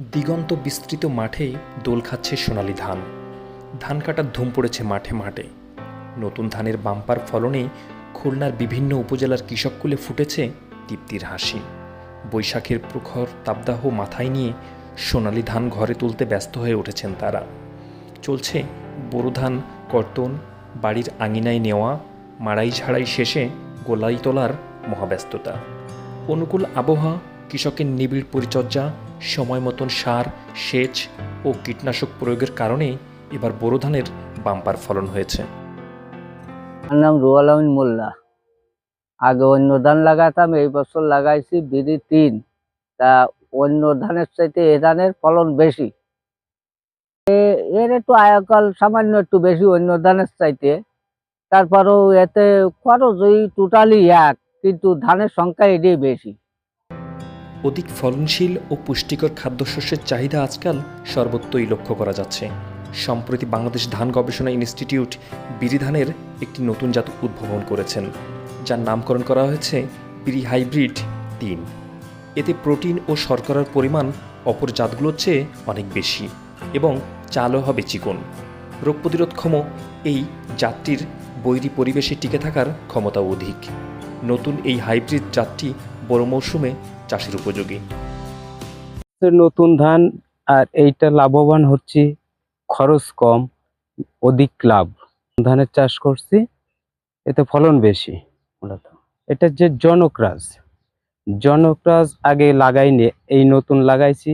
দিগন্ত বিস্তৃত মাঠে দোল খাচ্ছে সোনালি ধান। ধান কাটার ধুম পড়েছে মাঠে মাঠে। নতুন ধানের বাম্পার ফলনে খুলনার বিভিন্ন উপজেলার কৃষককুলে ফুটেছে তৃপ্তির হাসি। বৈশাখের প্রখর তাপদাহ মাথায় নিয়ে সোনালি ধান ঘরে তুলতে ব্যস্ত হয়ে উঠেছেন তারা। চলছে বোরো ধান, কর্তন, বাড়ির আঙিনায় নেওয়া, মাড়াই ঝাড়াই শেষে গোলাই তোলার মহাব্যস্ততা। অনুকূল আবহাওয়া কৃষকের নিবিড় পরিচর্যা, সময় মতন সার, সেচ ও কীটনাশক প্রয়োগের কারণে এবার বোরো ধানের বাম্পার ফলন হয়েছে। আমার নাম রুয়াল আমিন মোল্লা। আগে অন্য ধান লাগাতাম, এই বছর লাগাইছি বিড়ি তিন। তা অন্য ধানের চাইতে এ ধানের ফলন বেশি। এর একটু আয়কাল সামান্য একটু বেশি অন্য ধানের চাইতে। তারপরেও এতে খরচ ওই টোটালি এক, কিন্তু ধানের সংখ্যা এটাই বেশি। অধিক ফলনশীল ও পুষ্টিকর খাদ্যশস্যের চাহিদা আজকাল সর্বত্রই লক্ষ্য করা যাচ্ছে। সম্প্রতি বাংলাদেশ ধান গবেষণা ইনস্টিটিউট বিরি ধানের একটি নতুন জাত উদ্ভাবন করেছেন, যার নামকরণ করা হয়েছে বিরি হাইব্রিড তিন। এতে প্রোটিন ও শর্করার পরিমাণ অপর জাতগুলোর চেয়ে অনেক বেশি এবং চালও হবে চিকন। রোগ প্রতিরোধক্ষম এই জাতটির বৈরী পরিবেশে টিকে থাকার ক্ষমতা অধিক। নতুন এই হাইব্রিড জাতটি বড় মৌসুমে চাষের উপযোগী। নতুন ধান আর এইটা লাভবান হচ্ছে খরচ কম অধিক লাভ। ধানের চাষ করছি এতে ফলন বেশি মূলত। এটা যে জনকরাজ জনকরাজ আগে লাগাইনি এই নতুন লাগাইছি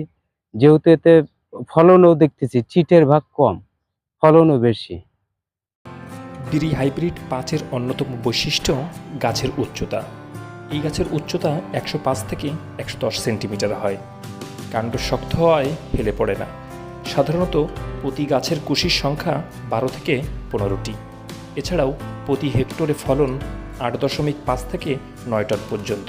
যেহেতু এতে ফলনও দেখতেছি চিটের ভাগ কম ফলনও বেশি। বিরি হাইব্রিড পাঁচের অন্যতম বৈশিষ্ট্য গাছের উচ্চতা। এই গাছের উচ্চতা একশো পাঁচ থেকে একশো দশ সেন্টিমিটার হয়। কাণ্ড শক্ত হওয়ায় হেলে পড়ে না। সাধারণত প্রতি গাছের কুশির সংখ্যা বারো থেকে পনেরোটি। এছাড়াও প্রতি হেক্টরে ফলন আট দশমিক পাঁচ থেকে নয় টন পর্যন্ত।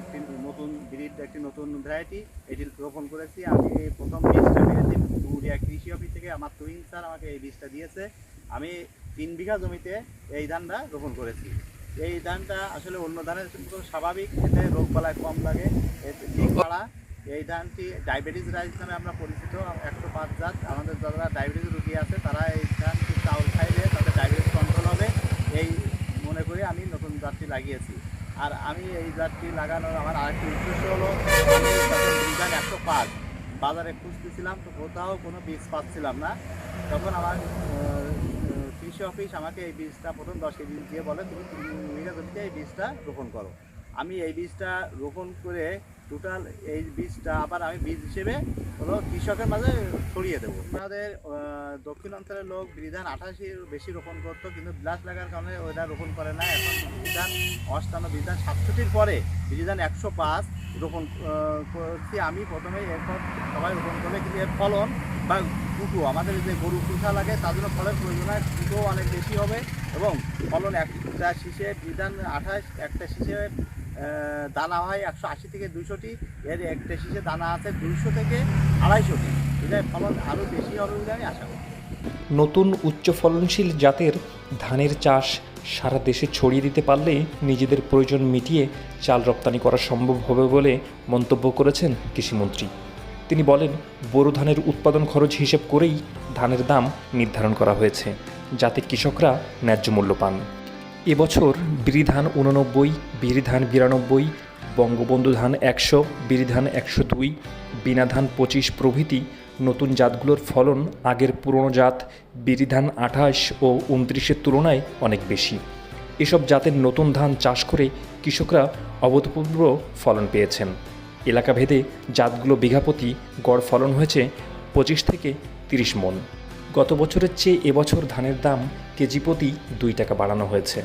একটি নতুন ব্রিড একটি নতুন ভ্যারাইটি এটি রোপণ করেছি। আমি প্রথম বীজটা পেয়েছি পুরুলিয়া কৃষি অফিস থেকে। আমার তুহিন স্যার আমাকে এই বীজটা দিয়েছে। আমি তিন বিঘা জমিতে এই ধানটা রোপণ করেছি। এই ধানটা আসলে অন্য ধানের মতো স্বাভাবিক, এতে রোগ বালায় কম লাগে। দিক এই ধানটি ডায়াবেটিস রাইস নামে আমরা পরিচিত, একশো পাঁচ জাত। আমাদের যারা ডায়াবেটিস রুগী আছে, তারা এই ধানটি চাউল খাইলে তাদের ডায়াবেটিস কন্ট্রোল হবে। এই মনে করে আমি নতুন জাতটি লাগিয়েছি। আর আমি এই জাতটি লাগানোর আমার আরেকটি উদ্দেশ্য হলো যখন একশো পাঁচ বাজারে খুঁজতেছিলাম, তো কোথাও কোনো বীজ পাচ্ছিলাম না। তখন আমার কৃষি অফিস আমাকে এই বীজটা প্রথম দশ কেজি দিয়ে বলে, তুমি তিন বিঘা জমিতে এই বীজটা রোপণ করো। আমি এই বীজটা রোপণ করে টোটাল এই বীজটা আবার আমি বীজ হিসেবে হলো কৃষকের মাঝে ছড়িয়ে দেবো। আমাদের দক্ষিণ অঞ্চলের লোক বিধান আঠাশির বেশি রোপণ করতো, কিন্তু ব্লাস লাগার কারণে ওইটা রোপণ করে না। এখন বিধান অষ্টান্ন বিধান সাতষট্টির পরে বিধান একশো পাঁচ রোপণ করছি। আমি প্রথমেই এরপর সবাই রোপণ করলে কিন্তু এর ফলন বা কুটো আমাদের যে গরু কুঠা লাগে, তার জন্য ফলের প্রয়োজন হয় কুটো অনেক বেশি হবে এবং ফলন একটা শীষে বিধান আঠাশ, একটা শীষে দানা হয় একশো আশি থেকে দুশোটি এর একটা শীষে দানা আছে দুইশো থেকে আড়াইশোটি। এটা ফলন আরও বেশি হবে বলে আমি আশা করি। নতুন উচ্চ ফলনশীল জাতের ধানের চাষ সারা দেশে ছড়িয়ে দিতে পারলে নিজেদের প্রয়োজন মিটিয়ে চাল রপ্তানি করা সম্ভব হবে বলে মন্তব্য করেছেন কৃষিমন্ত্রী। তিনি বলেন, বোরো ধানের উৎপাদন খরচ হিসেব করেই ধানের দাম নির্ধারণ করা হয়েছে, যাতে কৃষকরা ন্যায্য মূল্য পান। এবছর বিরি ধান উননব্বই বিরি ধান বিরানব্বই, বঙ্গবন্ধু ধান একশো বিরি ধান একশো দুই, বিনা ধান পঁচিশ প্রভৃতি নতুন জাতগুলোর ফলন আগের পুরনো জাত বিরি ধান আঠাশ ও উনত্রিশের তুলনায় অনেক বেশি। এসব জাতের নতুন ধান চাষ করে কৃষকরা অভূতপূর্ব ফলন পেয়েছেন। এলাকাভেদে জাতগুলো বিঘাপতি গড় ফলন হয়েছে পঁচিশ থেকে তিরিশ মন। গত বছরের চেয়ে এবছর ধানের দাম কেজি প্রতি দুই টাকা বাড়ানো হয়েছে।